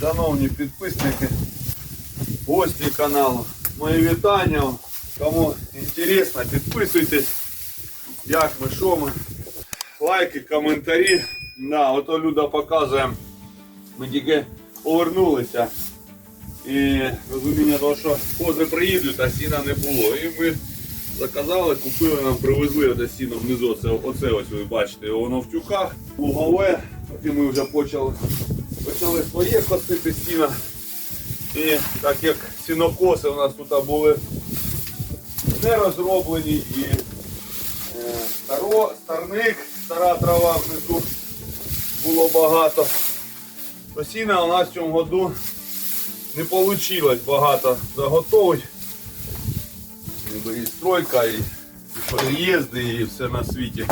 Шановні підписники, гості каналу. Мої вітання. Кому інтересно, підписуйтесь. Як ми, що ми. Лайки, коментарі. Да, ото Люда показує. Ми тільки повернулися. І розуміння того, що кози приїдуть, а сіна не було. І ми заказали, купили нам, привезли оте сіно внизу. Це, оце ось ви бачите, воно в тюках, лугове. Потім ми вже почали, почали своє косити сіно. І так як сінокоси у нас тут були не розроблені і е, старо, старник, стара трава внизу було багато. То сіна у нас в цьому году не вийшло багато заготовить. І стройка, і переїзди, і все на світі.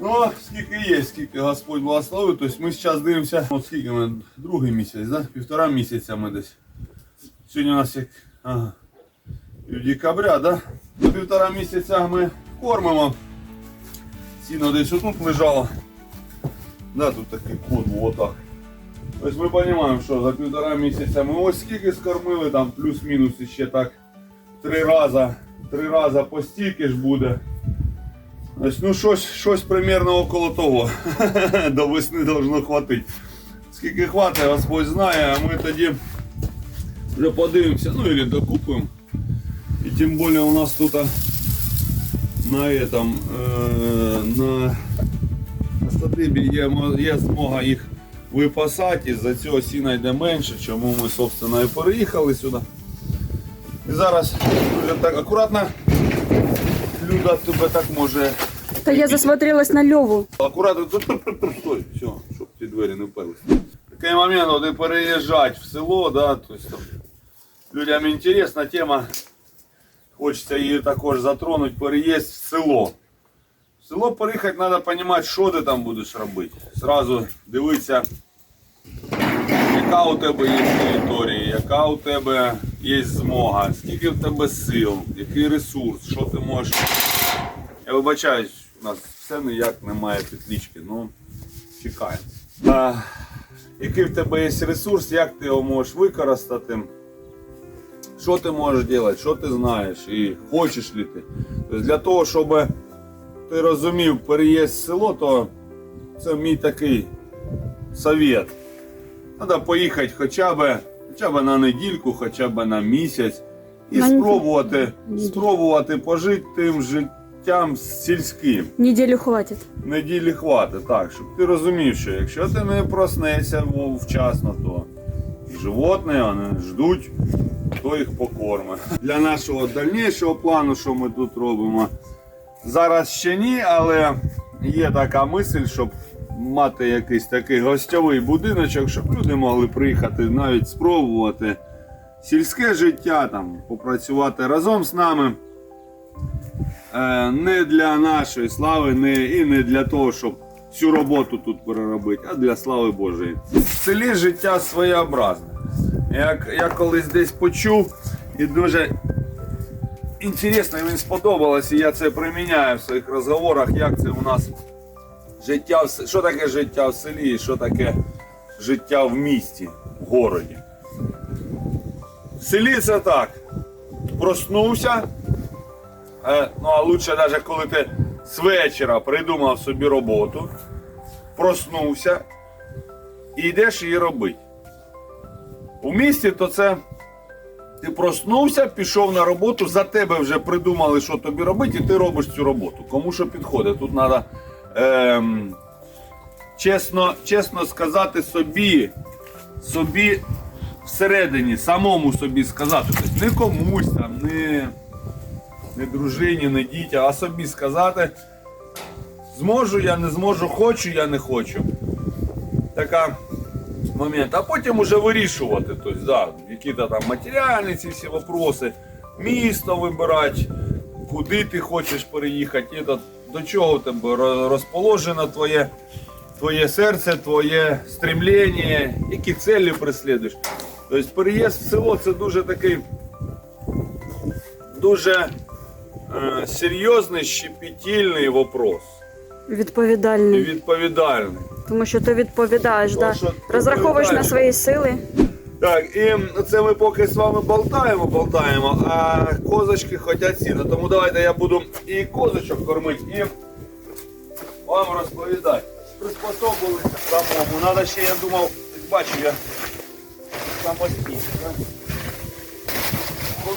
Ну, скільки є, скільки Господь благословив. Тобто ми зараз дивимося, от скільки ми, другий місяць, да? півтора місяця ми десь. Сьогодні у нас як ага, декабря, да? До півтора місяця ми кормимо. Сіно десь отут лежало. Да, тут такий код був отак. Тобто ми розуміємо, що за півтора місяця ми ось скільки скормили, там плюс-мінус ще так три рази, три рази по стільки ж буде. Ось, ну щось, щось примерно около того. До весни должно хватити. Скільки хватить, Господь знає, а ми тоді вже подивимося, ну или докупимо. І тим більше у нас тут на этом, е, на, статибі є, є змога їх випасати, із-за цього сіна йде менше, чому ми, собственно, і переїхали сюди. І зараз так акуратно. Люда тебе так може. Та я засмотрелась на Льову. Акуратно тут стой, все, щоб ті двері не вперлися. Такий момент, от і переїжджати в село, да, то есть, там, людям інтересна тема. Хочеться її також затронути, переїзд в село. В село переїхати треба розуміти, що ти там будеш робити. Зразу дивитися, яка у тебе є територія, яка у тебе є змога, скільки в тебе сил, який ресурс, що ти можеш. Я вибачаюсь, у нас все ніяк немає підлічки, ну чекаємо. А, який в тебе є ресурс, як ти його можеш використати, що ти можеш робити, що ти знаєш і хочеш ли ти. Тобто для того, щоб ти розумів переїзд в село, то це мій такий совет. Треба поїхати хоча б, хоча б на недільку, хоча б на місяць і На спробувати, спробувати пожити тим життям сільським. Неделю хватит. Неділі хватить, так, щоб ти розумів, що якщо ти не проснешся вчасно, то животні вони ждуть, хто їх покорме. Для нашого дальнішого плану, що ми тут робимо, зараз ще ні, але є така мисль, щоб мати якийсь такий гостьовий будиночок, щоб люди могли приїхати навіть спробувати сільське життя, там, попрацювати разом з нами. Е, не для нашої слави, не, і не для того, щоб всю роботу тут переробити, а для слави Божої. В селі життя своєобразне. Як я колись десь почув і дуже інтересно, і мені сподобалось, і я це приміняю в своїх розговорах, як це у нас життя, що таке життя в селі, і що таке життя в місті, в городі. В селі це так. Проснувся, Ну, а лучше навіть коли ти з вечора придумав собі роботу, проснувся і йдеш її робити. У місті то це ти проснувся, пішов на роботу, за тебе вже придумали, що тобі робити, і ти робиш цю роботу. Кому що підходить. Тут треба ем, чесно, чесно сказати собі, собі всередині, самому собі сказати. Тобто не комусь там, не не дружині, не дітям, а собі сказати, зможу я, не зможу, хочу я, не хочу. Така момент. А потім уже вирішувати, тобто, да, які-то там матеріальні ці всі вопроси, місто вибирати, куди ти хочеш переїхати, і до, чого тебе розположено твоє, твоє серце, твоє стремлення, які цілі преслідуєш. Тобто переїзд в село це дуже такий дуже е, серйозний щепетільний вопрос. Відповідальний. відповідальний. Тому що ти відповідаєш, Ну, да. що ти розраховуєш на відповідаєш? свої сили. Так, і це ми поки з вами болтаємо, болтаємо, а козочки хочуть сіно. Тому давайте я буду і козочок кормити, і вам розповідати. Приспособилися самому. Надо ще, я думав, бачу я самостійно. да?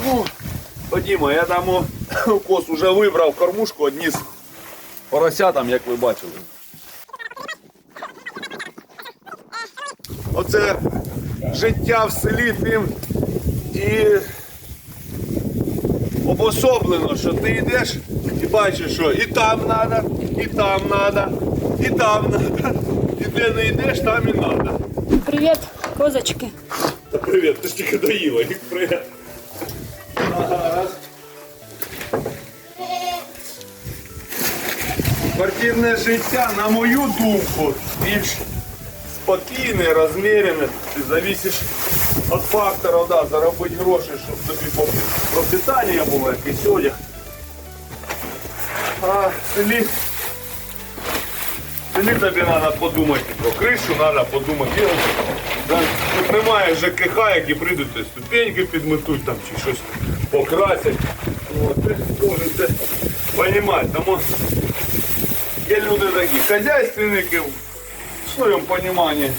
Ну, ходімо, я там о, коз уже вибрав кормушку, одні з поросятам, як ви бачили. Оце життя в селі тим і обособлено, що ти йдеш і бачиш, що і там треба, і там треба, і там треба. І де не йдеш, там і треба. Привіт, козочки. Та привіт, ти ж тільки доїла, їх привіт. Спортивне життя, на мою думку, більш спокійне, розмірене. Ти завісиш від факторів, да, заробити гроші, щоб тобі пропитання було, якийсь одяг. А в селі, селі тобі треба подумати про кришу, треба подумати. Да? Тут немає ЖКХ, які прийдуть і ступеньки підметуть там чи щось покрасять. От, це розуміти. Тому є люди такі хазяйственники в своєму розумінні.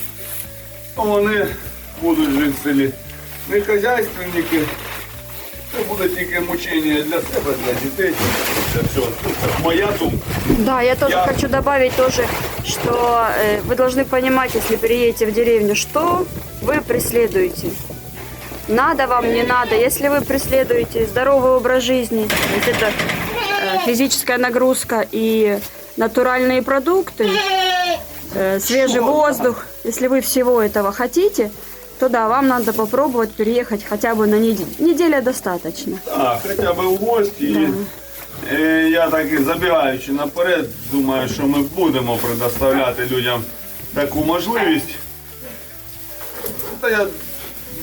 Ну, вони будуть жити в селі. Не хазяйственники. Це буде тільки мучення для себе, для дітей, для всього. Ну, Це моя думка. Да, я тоже Я- хочу добавить тоже, что э, вы должны понимать, если переедете в деревню, что вы преследуете. Надо вам, не надо. Если вы преследуете здоровый образ жизни, то есть это э, физическая нагрузка и натуральные продукты, э, свежий Что? воздух, если вы всего этого хотите, то да, вам надо попробовать переехать хотя бы на неделю. Неделя достаточно. А, хоча б в гості. І, е, я так і забігаючи наперед, думаю, що ми будемо предоставляти людям таку можливість. Та я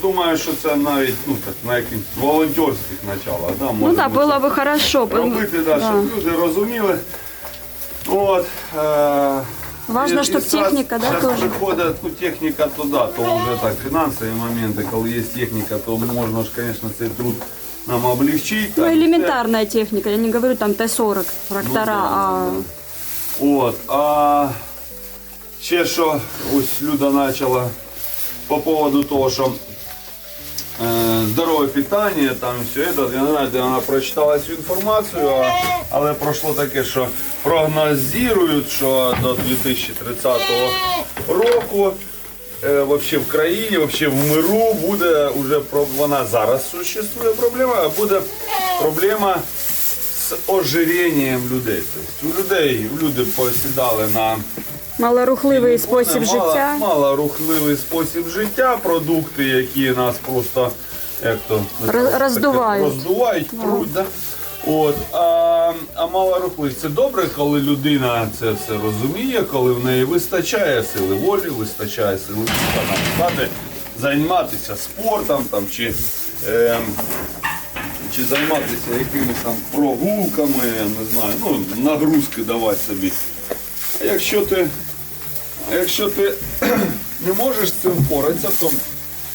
думаю, що це навіть ну, так, на якихось волонтерських началах. Да, Ну може да, бути. было бы хорошо. робити, да, Да. щоб люди розуміли. От, е, Важно, щоб зараз- техніка, да, зараз теж. приходить ну, техніка туди, то вже так фінансові моменти, коли є техніка, то можна ж, звісно, цей труд нам облегчити. Ну, так, элементарная техника. Я не говорю там Т-40 трактора, да, а От, а ще що ось Люда почала по поводу того, що е, здорове питання, там все це, я не знаю, де вона прочитала цю інформацію, а, але пройшло таке, що прогнозують, що до 2030 року е, вообще в країні, вообще в миру буде уже вона зараз существує проблема, а буде проблема з ожиренням людей. Тобто у людей люди посідали на малорухливий спосіб мало, життя. малорухливий спосіб життя, продукти, які нас просто як то Роз- роздувають. роздувають, пруть, да? От, а, а малорухливість це добре, коли людина це все розуміє, коли в неї вистачає сили волі, вистачає сили духа, там, стати, займатися спортом там, чи, ем, чи займатися якимись там прогулками, я не знаю, ну, нагрузки давати собі. А якщо ти, а якщо ти не можеш з цим впоратися, то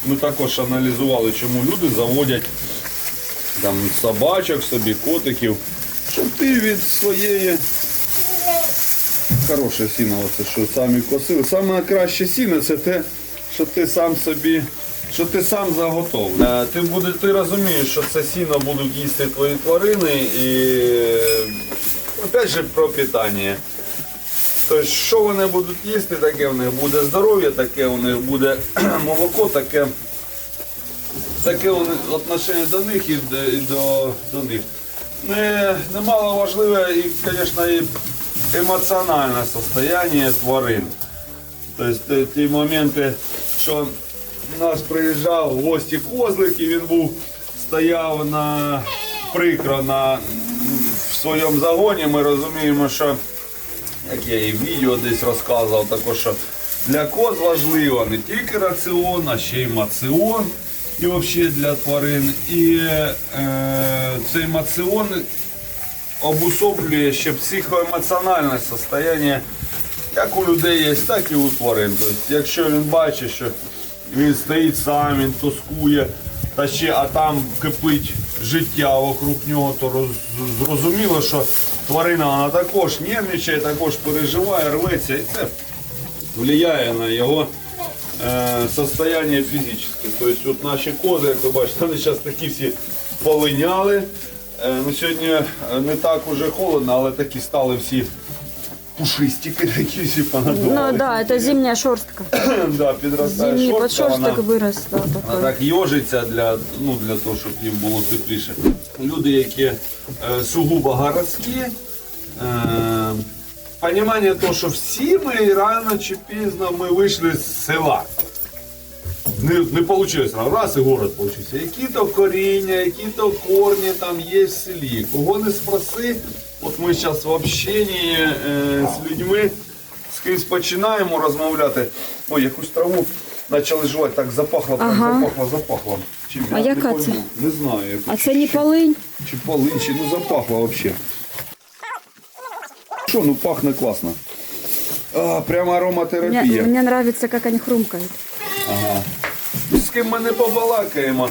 ми також аналізували, чому люди заводять там собачок собі, котиків, щоб ти від своєї хороше сіно, оце що самі косили. Саме краще сіно це те, що ти сам собі, що ти сам заготовив. Е, Ти, буде, ти розумієш, що це сіно будуть їсти твої тварини і опять же про питання. Тобто, що вони будуть їсти, таке в них буде здоров'я, таке у них буде молоко, таке, таке отношення до них і до, і до, до них. Не, немало важливе і, звісно, і емоціональне состояние тварин. Тобто ті- моменти, що у нас приїжджав в гості козлик, і він був, стояв на прикро на, в своєму загоні, ми розуміємо, що як я і відео десь розказував, також що для коз важливо не тільки раціон, а ще й маціон. І взагалі для тварин. І е, цей маціон обусоблює ще психоемоціональне состояние як у людей є, так і у тварин. Тобто, якщо він бачить, що він стоїть сам, він тоскує, та ще, а там кипить життя вокруг нього, то роз- зрозуміло, що тварина вона також нервничає, також переживає, рветься, і це впливає на його е, состояние фізичне. Тобто от наші кози, як ви бачите, вони зараз такі всі полиняли. Е, ну, сьогодні е, не так уже холодно, але такі стали всі пушистики, такі всі Ну да, это зимняя шерстка. да, підростає Зимний вона, подшерсток вырос, да, вона такой. так йожиться для, ну, для того, щоб їм було тепліше. Люди, які е, сугубо городські, е, Понімання того, що всі ми рано чи пізно ми вийшли з села. Не, не вийшло, раз і город получився. Які-то коріння, які-то корні там є в селі. Кого не спроси, от ми зараз в общенні е, з людьми з кимось починаємо розмовляти. Ой, якусь траву почали жувати, так запахло, прям Ага. запахло, запахло. Чим, А я не яка пойму. це? Не знаю. яку. А це не полынь? Чи полин, чи ну запахло вообще. Що, ну пахне класно. А, прямо Мне, ароматерапія. мне нравится, как они хрумкают. Ага. З ким ми не побалакаємо.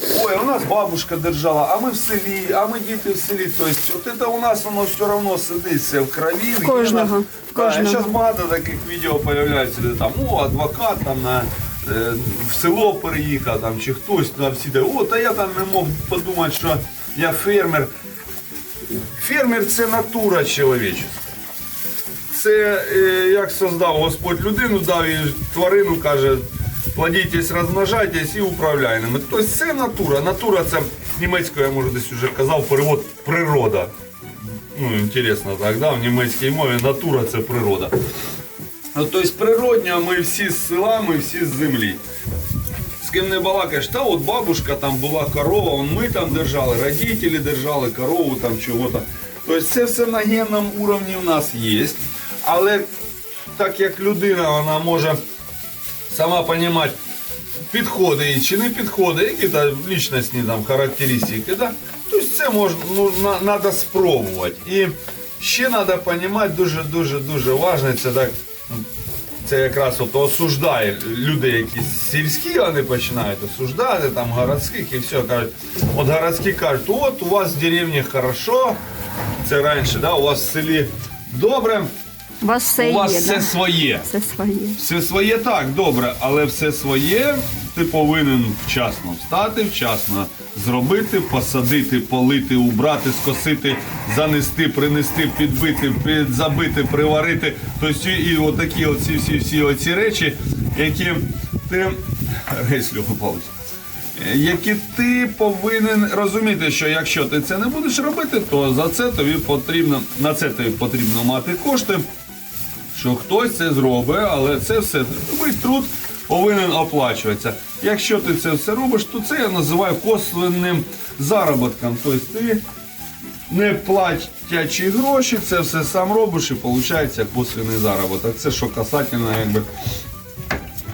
Ой, у нас бабушка держала, а ми в селі, а ми діти в селі. Тобто, от це у нас воно все одно сидить в крові. в Кожного, в кожного. зараз багато таких відео з'являється, де там, о, адвокат там на, е, в село переїхав, там, чи хтось там всі де, о, та я там не мог подумати, що я фермер. Фермер це натура чоловіча. Це е, як создав Господь людину, дав їй тварину, каже, плодітесь, розмножайтесь і управляй. Тобто це натура. Натура це з німецької, я може десь вже казав, перевод природа. Ну, інтересно так, да? в німецькій мові натура це природа. Тобто природньо ми всі з села, ми всі з землі. З ким не балакаєш, та от бабушка там була корова, ми там держали, родителі держали корову там чого-то. Тобто це все на генному уровні в нас є. Але так як людина вона може сама розуміти, підходить їй чи не підходить, які там лічностні там характеристики, да? тобто це можна ну, треба спробувати. І ще треба розуміти, дуже дуже дуже важливо, це так це якраз от осуждає людей, які сільські, вони починають осуждати, там городських і все кажуть. От городські кажуть, от у вас в деревні хорошо, це раніше, да, у вас в селі добре, У вас все у вас є, все да? своє. Все своє. Все своє так, добре, але все своє ти повинен вчасно встати, вчасно зробити, посадити, полити, убрати, скосити, занести, принести, підбити, підзабити, приварити. Тобто і отакі оці всі всі оці речі, які ти Люба Павлович. Які ти повинен розуміти, що якщо ти це не будеш робити, то за це тобі потрібно на це тобі потрібно мати кошти що хтось це зробить, але це все весь труд повинен оплачуватися. Якщо ти це все робиш, то це я називаю косвенним заробітком. Тобто ти не платячи гроші, це все сам робиш і виходить косвенний заробіток. Це що касательно якби,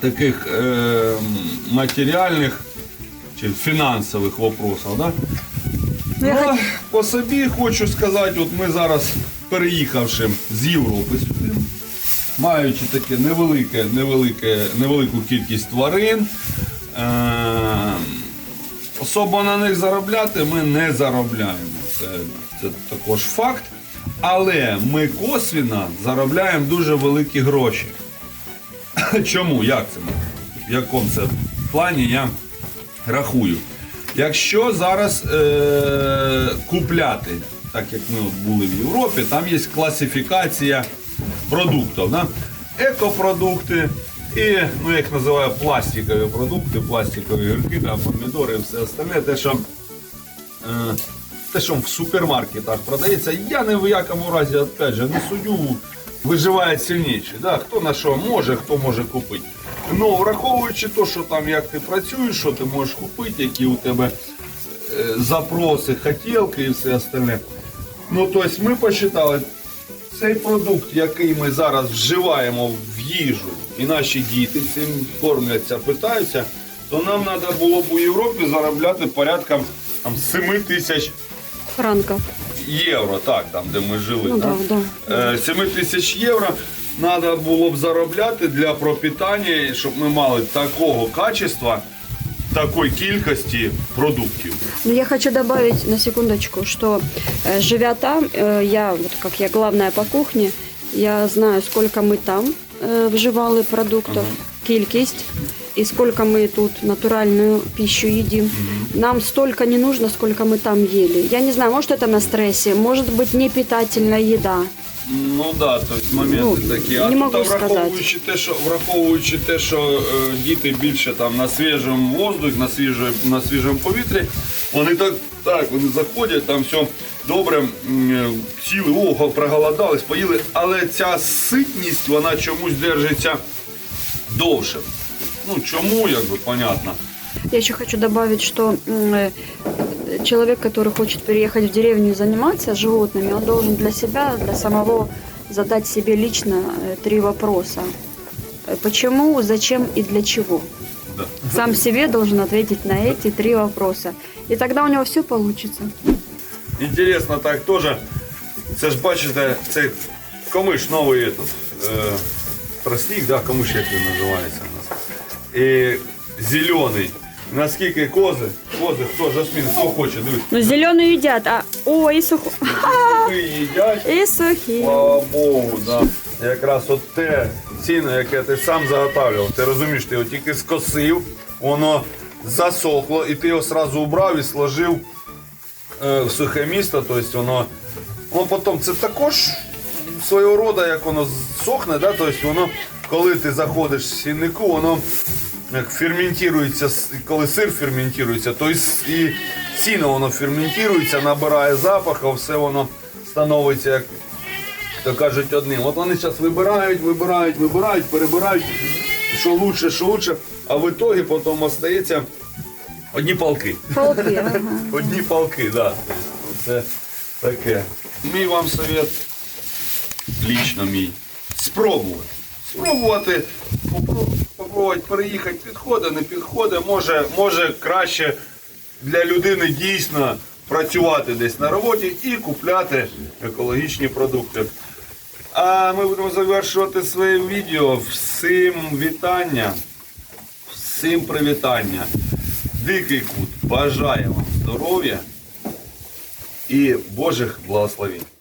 таких е, матеріальних чи фінансових вопросів. Да? Ну, Ну, по собі хочу сказати, от ми зараз переїхавши з Європи сюди, маючи таке невелике, невелике, невелику кількість тварин, е- особо на них заробляти ми не заробляємо. Це, це також факт. Але ми косвіно заробляємо дуже великі гроші. Чому? Як це? В якому це плані я рахую. Якщо зараз е- купляти, так як ми от були в Європі, там є класифікація продуктів. Да? Екопродукти і, ну як називаю, пластикові продукти, пластикові гірки, там, помідори і все остальне, те, що Е, те, що в супермаркетах продається, я ні в якому разі, опять же, не судю, виживає сильніший. Да? Хто на що може, хто може купити. Ну, враховуючи те, що там як ти працюєш, що ти можеш купити, які у тебе е, запроси, хотілки і все остальне. Ну, тобто ми посчитали, цей продукт, який ми зараз вживаємо в їжу, і наші діти цим кормляться, питаються, то нам треба було б у Європі заробляти порядком там, 7 тисяч Франков. євро, так, там, де ми жили. Ну так? да, да. Е, 7 тисяч євро треба було б заробляти для пропитання, щоб ми мали такого качества, такої кількості продуктів. Но я хочу добавить на секундочку, что э, живя там, э, я, вот как я главная по кухне, я знаю, сколько мы там э, вживали продуктов, кількість, и сколько мы тут натуральную пищу едим. Нам столько не нужно, сколько мы там ели. Я не знаю, может это на стрессе, может быть не питательная еда. Ну да, то есть моменти Ну, такі. не А можу тут сказати. враховуючи те, що враховуючи те, що е, діти більше там на свіжому воздухі, на свіжому, на свіжому повітрі, вони так, так, вони заходять, там все добре, м, е, сіли, ого, проголодались, поїли, але ця ситність, вона чомусь держиться довше. Ну чому, якби понятно. Я еще хочу добавить, что м, э, человек, который хочет переехать в деревню и заниматься животными, он должен для себя, для самого задать себе лично э, три вопроса. Э, Почему, зачем и для чего? Да. Сам себе должен ответить на эти три вопроса. И тогда у него все получится. Інтересно так теж. Це ж бачите, це комиш новий этот, е, тростник, да, комиш як він називається у нас. І зелений. Наскільки кози, кози, хто жасмін, хто хоче, дивись. Ну, зеленую едят, а о, и сухо. Ви їдять, И сухие. слава Богу, да. Якраз от те ціно, яке ти сам заготавлював. Ти розумієш, ти його тільки скосив, воно засохло, і ти його одразу убрав і сложив е, в сухе місто, тобто воно, воно потім це також свого роду, як воно сохне, да? тобто воно, коли ти заходиш в сіннику, воно як ферментується, коли сир ферментується, то і, сіно воно ферментується, набирає запаху, все воно становиться як то кажуть одним. От вони зараз вибирають, вибирають, вибирають, перебирають, що лучше, що лучше, а в ітогі потім остається одні палки. Полки, ага. Одні палки, так. Да. Це таке. Мій вам совет, лічно мій. Спробувати. Спробувати, попробувати переїхати, підходить, не підходить. Може, може краще для людини дійсно працювати десь на роботі і купляти екологічні продукти. А ми будемо завершувати своє відео. Всім вітання, всім привітання. Дикий кут бажає вам здоров'я і Божих благословень.